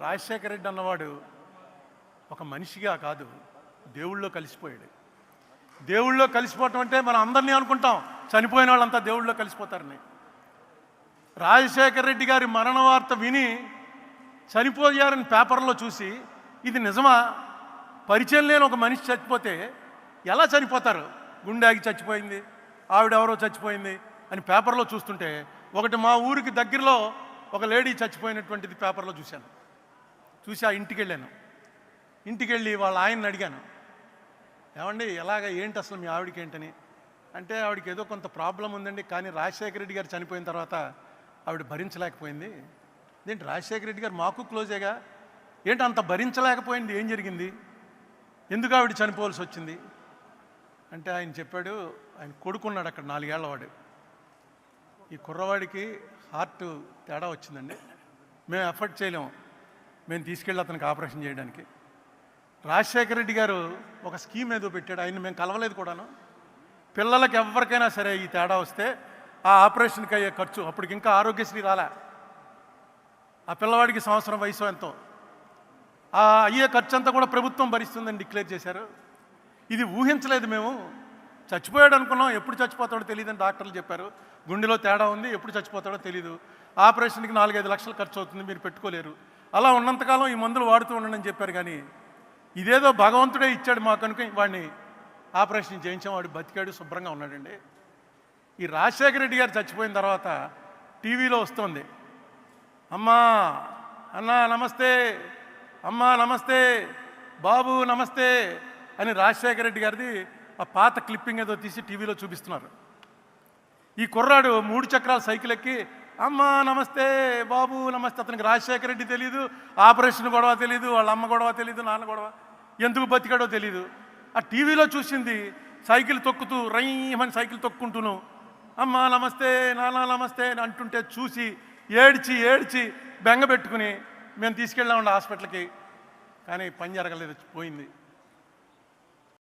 రాజశేఖర రెడ్డి అన్నవాడు ఒక మనిషిగా కాదు దేవుళ్ళో కలిసిపోయాడు. దేవుళ్ళో కలిసిపోవటం అంటే మనం అందరినీ అనుకుంటాం చనిపోయిన వాళ్ళంతా దేవుళ్ళో కలిసిపోతారని. రాజశేఖర రెడ్డి గారి మరణ వార్త విని చనిపోయారని పేపర్లో చూసి ఇది నిజమా? పరిచయం లేని ఒక మనిషి చచ్చిపోతే ఎలా చనిపోతారు? గుండె ఆగి చచ్చిపోయింది ఆవిడెవరో చచ్చిపోయింది అని పేపర్లో చూస్తుంటే ఒకటి మా ఊరికి దగ్గరలో ఒక లేడీ చచ్చిపోయినటువంటిది పేపర్లో చూశాను. చూసి ఆ ఇంటికి వెళ్ళాను ఇంటికి వెళ్ళి వాళ్ళ ఆయన్ని అడిగాను. ఏమండి ఎలాగ ఏంటి అసలు మీ ఆవిడకి ఏంటని? అంటే ఆవిడకి ఏదో కొంత ప్రాబ్లం ఉందండి కానీ రాజశేఖర రెడ్డి గారు చనిపోయిన తర్వాత ఆవిడ భరించలేకపోయింది. ఏంటి రాజశేఖర రెడ్డి గారు మాకు క్లోజేగా? ఏంటి అంత భరించలేకపోయింది? ఏం జరిగింది? ఎందుకు ఆవిడ చనిపోవాల్సి వచ్చింది? అంటే ఆయన చెప్పాడు ఆయన కొడుకున్నాడు అక్కడ నాలుగేళ్ళ వాడు. ఈ కుర్రవాడికి హార్ట్ తేడా వచ్చిందండి. మేము ఎఫర్ట్ చేయలేము. మేము తీసుకెళ్ళి అతనికి ఆపరేషన్ చేయడానికి. రాజశేఖర రెడ్డి గారు ఒక స్కీమ్ ఏదో పెట్టాడు ఆయన మేము కలవలేదు కూడాను. పిల్లలకి ఎవరికైనా సరే ఈ తేడా వస్తే ఆ ఆపరేషన్కి అయ్యే ఖర్చు అప్పటికి ఇంకా ఆరోగ్యశ్రీ రాలే. ఆ పిల్లవాడికి సంవత్సరం వయసు ఎంతో. ఆ అయ్యే ఖర్చు అంతా కూడా ప్రభుత్వం భరిస్తుందని డిక్లేర్ చేశారు. ఇది ఊహించలేదు మేము. చచ్చిపోయాడు అనుకున్నాం ఎప్పుడు చచ్చిపోతాడో తెలియదని డాక్టర్లు చెప్పారు. గుండెలో తేడా ఉంది ఎప్పుడు చచ్చిపోతాడో తెలియదు ఆపరేషన్కి నాలుగైదు లక్షలు ఖర్చు అవుతుంది మీరు పెట్టుకోలేరు. అలా ఉన్నంతకాలం ఈ మందులు వాడుతూ ఉండడం చెప్పారు కానీ ఇదేదో భగవంతుడే ఇచ్చాడు మాకు కనుక వాడిని ఆపరేషన్ చేయించాం వాడు బతికాడు శుభ్రంగా ఉన్నాడండి. ఈ రాజశేఖర రెడ్డి గారు చచ్చిపోయిన తర్వాత టీవీలో వస్తుంది. అమ్మా అన్నా నమస్తే అమ్మా నమస్తే బాబు నమస్తే అని రాజశేఖర రెడ్డి గారిది ఆ పాత క్లిప్పింగ్ ఏదో తీసి టీవీలో చూపిస్తున్నారు. ఈ కుర్రాడు మూడు చక్రాల సైకిల్ ఎక్కి అమ్మా నమస్తే బాబు నమస్తే. అతనికి రాజశేఖర రెడ్డి తెలియదు ఆపరేషన్ గొడవ తెలియదు వాళ్ళ అమ్మ గొడవ తెలియదు నాన్న గొడవ ఎందుకు బతికాడో తెలియదు ఆ టీవీలో చూసింది సైకిల్ తొక్కుతూ రయ్యమని సైకిల్ తొక్కుంటూను. అమ్మా నమస్తే నాన్న నమస్తే అని అంటుంటే చూసి ఏడ్చి ఏడ్చి బెంగ పెట్టుకుని మేము తీసుకెళ్ళామండి హాస్పిటల్కి. కానీ పని జరగలేదు పోయింది.